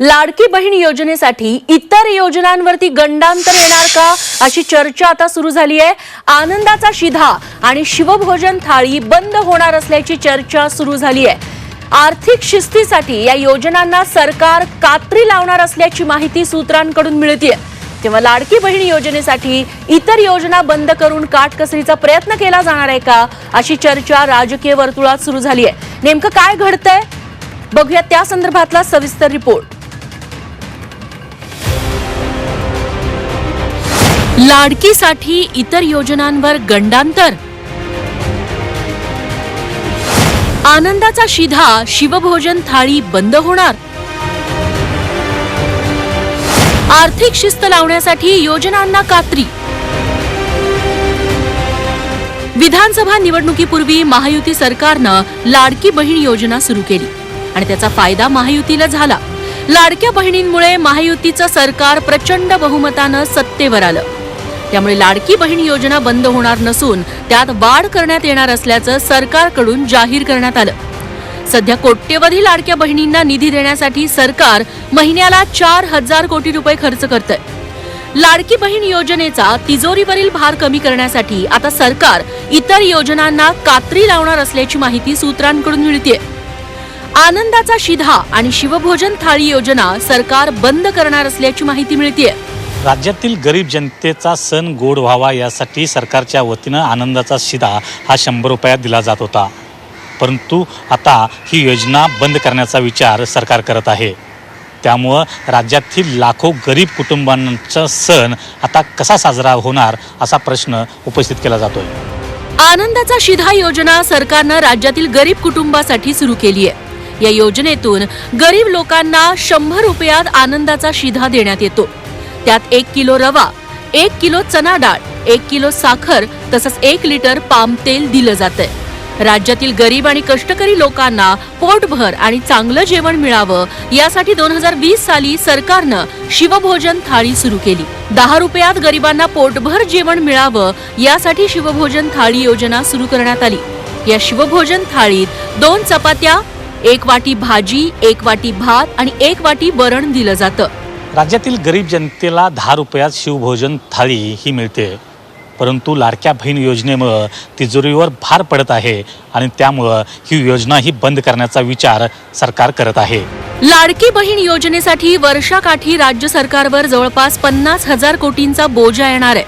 लाडकी बहीण योजनेसाठी इतर योजनांवरती गंडांतर येणार का अशी चर्चा आता सुरू झाली आहे. आनंदाचा शिधा आणि शिवभोजन थाळी बंद होणार असल्याची चर्चा सुरू झाली आहे. आर्थिक शिस्तीसाठी या योजनांना सरकार कात्री लावणार असल्याची माहिती सूत्रांकडून मिळतीये. तेव्हा लाडकी बहीण योजनेसाठी इतर योजना बंद करून काटकसरीचा प्रयत्न केला जाणार आहे का अशी चर्चा राजकीय वर्तुळात सुरू झाली आहे. नेमकं काय घडतंय? बघूया त्या संदर्भातला सविस्तर रिपोर्ट. लाडकीसाठी इतर योजनांवर गंडांतर. आनंदाचा शिधा शिवभोजन थाळी बंद होणार. आर्थिक शिस्त लावण्यासाठी योजनांना कात्री. विधानसभा निवडणुकीपूर्वी महायुती सरकारनं लाडकी बहीण योजना सुरू केली आणि त्याचा फायदा महायुतीला झाला. लाडक्या बहिणींमुळे महायुतीचं सरकार प्रचंड बहुमतानं सत्तेवर आलं. त्यामुळे लाडकी बहीण योजना बंद होणार नसून त्यात वाढ करण्यात येणार असल्याचं सरकारकडून जाहीर करण्यात आलं. सध्या कोट्यवधी लाडक्या बहिणींना निधी देण्यासाठी सरकार महिन्याला चार हजार कोटी रुपये खर्च करतंय. लाडकी बहीण योजनेचा तिजोरीवरील भार कमी करण्यासाठी आता सरकार इतर योजनांना कात्री लावणार असल्याची माहिती सूत्रांकडून मिळते आनंदाचा शिधा आणि शिवभोजन थाळी योजना सरकार बंद करणार असल्याची माहिती मिळतेय. राज्यातील गरीब जनतेचा सण गोड व्हावा यासाठी सरकारच्या वतीनं आनंदाचा शिधा हा शंभर रुपयात दिला जात होता. परंतु आता ही योजना बंद करण्याचा विचार सरकार करत आहे. त्यामुळं राज्यातील लाखो गरीब कुटुंबांचा सण आता कसा साजरा होणार असा प्रश्न उपस्थित केला जातोय. आनंदाचा शिधा योजना सरकारनं राज्यातील गरीब कुटुंबासाठी सुरू केली आहे या योजनेतून गरीब लोकांना शंभर रुपयात आनंदाचा शिधा देण्यात येतो. त्यात एक किलो रवा एक किलो चना डाळ एक किलो साखर तसंच एक लिटर पाम तेल दिलं जातंय. राज्यातील गरीब आणि कष्टकरी लोकांना पोटभर आणि चांगलं जेवण मिळावं यासाठी दोन हजार वीस साली सरकारनं शिवभोजन थाळी सुरू केली. दहा रुपयात गरिबांना पोटभर जेवण मिळावं यासाठी शिवभोजन थाळी योजना सुरू करण्यात आली. या शिवभोजन थाळीत दोन चपात्या एक वाटी भाजी एक वाटी भात आणि एक वाटी वरण दिलं जातं. राज्यातील गरीब जनतेला दहा रुपयात शिवभोजन थाळी ही मिळते. परंतु लाडक्या बहीण योजनेमुळं तिजोरीवर भार पडत आहे आणि त्यामुळं ही योजना ही बंद करण्याचा विचार सरकार करत आहे. लाडकी बहीण योजनेसाठी वर्षाकाठी राज्य सरकारवर जवळपास पन्नास हजार कोटींचा बोजा येणार आहे.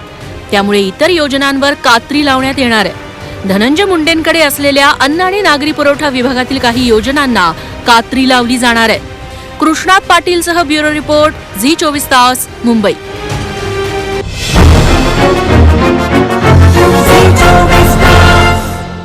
त्यामुळे इतर योजनांवर कात्री लावण्यात येणार आहे. धनंजय मुंडेंकडे असलेल्या अन्न आणि नागरी पुरवठा विभागातील काही योजनांना कात्री लावली जाणार आहे. कृष्णात पाटीलसह ब्युरो रिपोर्ट झी चोवीस तास मुंबई.